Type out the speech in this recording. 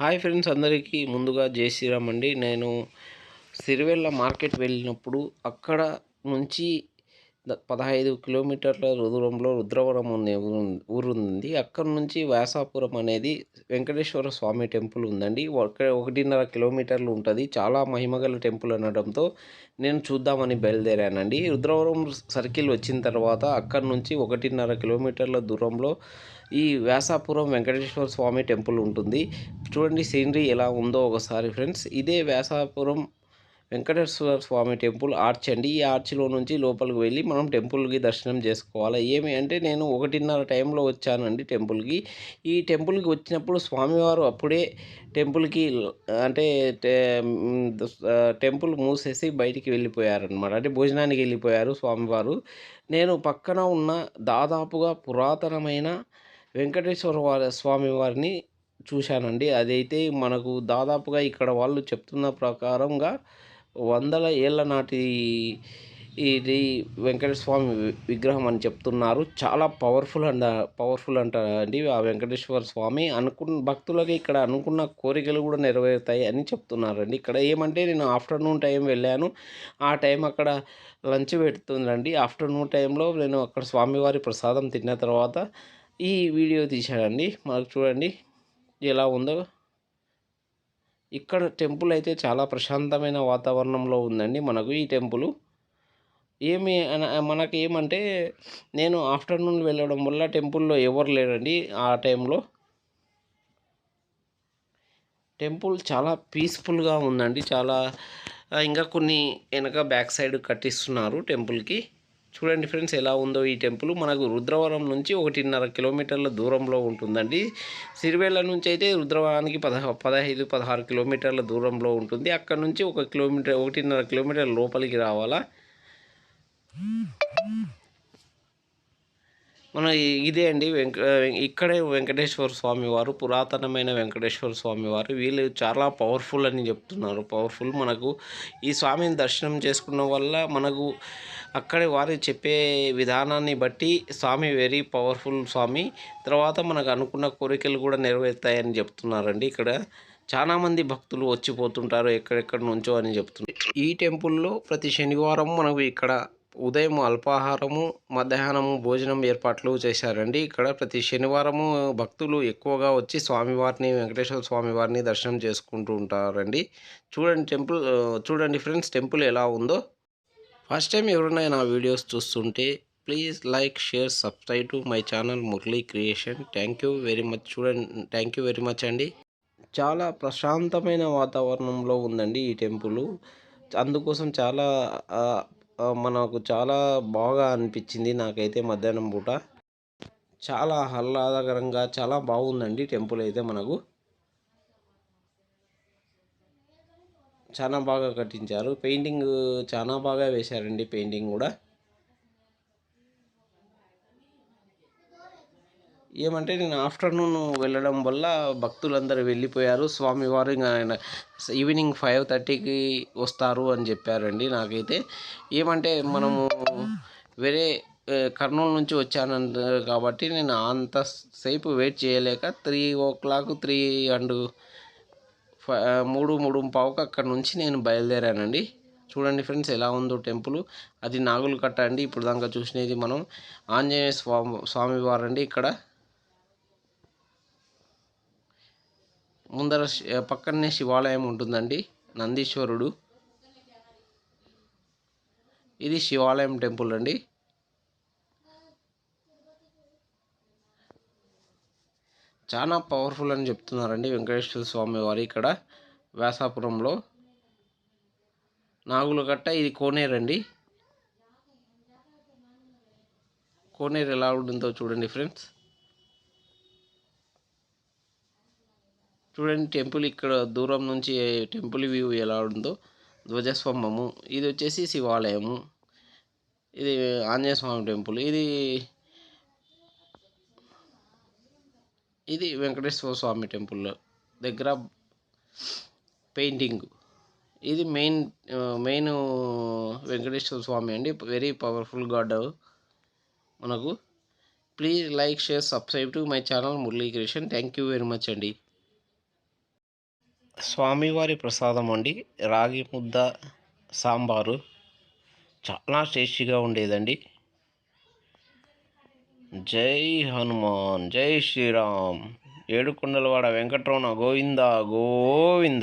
Hi friends అందరికీ ముందుగా జై శ్రీరామ్ అండి. నేను సిరివెల్ల మార్కెట్ వెళ్ళినప్పుడు అక్కడ నుంచి పదహైదు కిలోమీటర్ల దూరంలో రుద్రవరం అనే ఊరు ఊరు ఉంది. అక్కడ నుంచి వ్యాసాపురం అనేది వెంకటేశ్వర స్వామి టెంపుల్ ఉందండి. ఒక ఒకటిన్నర కిలోమీటర్లు ఉంటుంది. చాలా మహిమగల టెంపుల్ అనడంతో నేను చూద్దామని బయలుదేరానండి. రుద్రవరం సర్కిల్ వచ్చిన తర్వాత అక్కడ నుంచి ఒకటిన్నర కిలోమీటర్ల దూరంలో ఈ వ్యాసాపురం వెంకటేశ్వర స్వామి టెంపుల్ ఉంటుంది. చూడండి సీనరీ ఎలా ఉందో ఒకసారి ఫ్రెండ్స్. ఇదే వ్యాసాపురం వెంకటేశ్వర స్వామి టెంపుల్ ఆర్చ్ అండి. ఈ ఆర్చ్లో నుంచి లోపలికి వెళ్ళి మనం టెంపుల్కి దర్శనం చేసుకోవాలి. ఏమి అంటే నేను ఒకటిన్నర టైంలో వచ్చానండి టెంపుల్కి. ఈ టెంపుల్కి వచ్చినప్పుడు స్వామివారు అప్పుడే టెంపుల్కి అంటే టెంపుల్ మూసేసి బయటికి వెళ్ళిపోయారనమాట అంటే భోజనానికి వెళ్ళిపోయారు స్వామివారు. నేను పక్కన ఉన్న దాదాపుగా పురాతనమైన వెంకటేశ్వర స్వామివారిని చూశానండి. అదైతే మనకు దాదాపుగా ఇక్కడ వాళ్ళు చెప్తున్న ప్రకారంగా వందల ఏళ్ళ నాటి ఇది వెంకటేశ్వర స్వామి విగ్రహం అని చెప్తున్నారు. చాలా పవర్ఫుల్ అంట పవర్ఫుల్ అంట అండి ఆ వెంకటేశ్వర స్వామి. అనుకున్న భక్తులకి ఇక్కడ అనుకున్న కోరికలు కూడా నెరవేరుతాయి అని చెప్తున్నారండి. ఇక్కడ ఏమంటే నేను ఆఫ్టర్నూన్ టైం వెళ్ళాను. ఆ టైం అక్కడ లంచ్ పెడుతుందండి. ఆఫ్టర్నూన్ టైంలో నేను అక్కడ స్వామివారి ప్రసాదం తిన్న తర్వాత ఈ వీడియో తీశానండి. మనకు చూడండి. ఎలా ఉందో. ఇక్కడ టెంపుల్ అయితే చాలా ప్రశాంతమైన వాతావరణంలో ఉందండి మనకు ఈ టెంపుల్. ఏమి మనకి ఏమంటే నేను ఆఫ్టర్నూన్ వెళ్ళడం వల్ల టెంపుల్లో ఎవరు లేరండి ఆ టైంలో. టెంపుల్ చాలా పీస్ఫుల్గా ఉందండి చాలా ఇంకా కొన్ని వెనక బ్యాక్ సైడ్ కట్టిస్తున్నారు టెంపుల్కి. చూడండి ఫ్రెండ్స్ ఎలా ఉందో ఈ టెంపుల్. మనకు రుద్రవరం నుంచి ఒకటిన్నర కిలోమీటర్ల దూరంలో ఉంటుందండి. సిరివేళ్ళ నుంచి అయితే రుద్రవరానికి పదహ పదహైదు పదహారు కిలోమీటర్ల దూరంలో ఉంటుంది. అక్కడ నుంచి ఒక కిలోమీటర్ ఒకటిన్నర కిలోమీటర్ లోపలికి రావాలా? మన ఇదే అండి వెంక ఇక్కడే వెంకటేశ్వర స్వామి వారు పురాతనమైన వెంకటేశ్వర స్వామి వారు వీళ్ళు చాలా పవర్ఫుల్ అని చెప్తున్నారు. పవర్ఫుల్ మనకు. ఈ స్వామిని దర్శనం చేసుకున్న వల్ల మనకు అక్కడే వారు చెప్పే విధానాన్ని బట్టి స్వామి వెరీ పవర్ఫుల్ స్వామి. తర్వాత మనకు అనుకున్న కోరికలు కూడా నెరవేరుతాయని చెప్తున్నారండి ఇక్కడ. చాలామంది భక్తులు వచ్చిపోతుంటారు ఎక్కడెక్కడ నుంచో అని చెప్తున్నారు. ఈ టెంపుల్లో ప్రతి శనివారం మనకు ఇక్కడ ఉదయం అల్పాహారము మధ్యాహ్నము భోజనం ఏర్పాట్లు చేశారండి. ఇక్కడ ప్రతి శనివారము భక్తులు ఎక్కువగా వచ్చి స్వామివారిని వెంకటేశ్వర స్వామివారిని దర్శనం చేసుకుంటూ ఉంటారండి. చూడండి టెంపుల్ చూడండి ఫ్రెండ్స్ టెంపుల్ ఎలా ఉందో. ఫస్ట్ టైం ఎవరైనా నా వీడియోస్ చూస్తుంటే please like share subscribe to my channel Murali creation. Thank you very much. చూడండి థ్యాంక్ యూ వెరీ మచ్ అండి. చాలా ప్రశాంతమైన వాతావరణంలో ఉందండి ఈ టెంపుల్. అందుకోసం చాలా మనకు చాలా బాగా అనిపించింది నాకైతే మధ్యాహ్నం పూట. చాలా ఆహ్లాదకరంగా చాలా బాగుందండి టెంపుల్ అయితే మనకు. చాలా బాగా కట్టించారు. పెయింటింగ్ చాలా బాగా వేశారండి పెయింటింగ్ కూడా. ఏమంటే నేను ఆఫ్టర్నూన్ వెళ్ళడం వల్ల భక్తులందరూ వెళ్ళిపోయారు. స్వామివారు ఇంకా ఆయన ఈవినింగ్ ఫైవ్ థర్టీకి వస్తారు అని చెప్పారండి నాకైతే. ఏమంటే మనము వేరే కర్నూలు నుంచి వచ్చానంట కాబట్టి నేను అంతసేపు వెయిట్ చేయలేక three o'clock three and మూడు మూడు పావుకు అక్కడ నుంచి నేను బయలుదేరానండి. చూడండి ఫ్రెండ్స్ ఎలా ఉందో టెంపుల్. అది నాగులు కట్ట అండి. ఇప్పుడు దాకా చూసినది మనం ఆంజనేయ స్వామి స్వామివారు అండి ఇక్కడ. ముందర శి- పక్కనే శివాలయం ఉంటుందండి. నందీశ్వరుడు. ఇది శివాలయం టెంపుల్ అండి. చాలా పవర్ఫుల్ అని చెప్తున్నారండి వెంకటేశ్వర స్వామి వారు ఇక్కడ వ్యాసాపురంలో. నాగులకట్ట ఇది కోనేరండి కోనేరు ఎలా ఉంటుందో చూడండి ఫ్రెండ్స్. చూడండి టెంపుల్ ఇక్కడ దూరం నుంచి టెంపుల్ వ్యూ ఎలా ఉందో ధ్వజస్తంభము ఇది వచ్చేసి శివాలయము ఇది ఆంజనేయ స్వామి టెంపుల్ ఇది ఇది వెంకటేశ్వర స్వామి టెంపుల్ దగ్గర పెయింటింగ్. ఇది మెయిన్ మెయిన్ వెంకటేశ్వర స్వామి అండి వెరీ పవర్ఫుల్ గాడ్. మనకు please like share subscribe to my channel Muralikrishna thank you very much అండి. స్వామివారి ప్రసాదం అండి. రాగి ముద్ద సాంబారు చాలా టేస్టీగా ఉండేదండి. జై హనుమాన్ జై శ్రీరామ్. ఏడుకొండలవాడ వెంకటరమణ గోవింద గోవింద.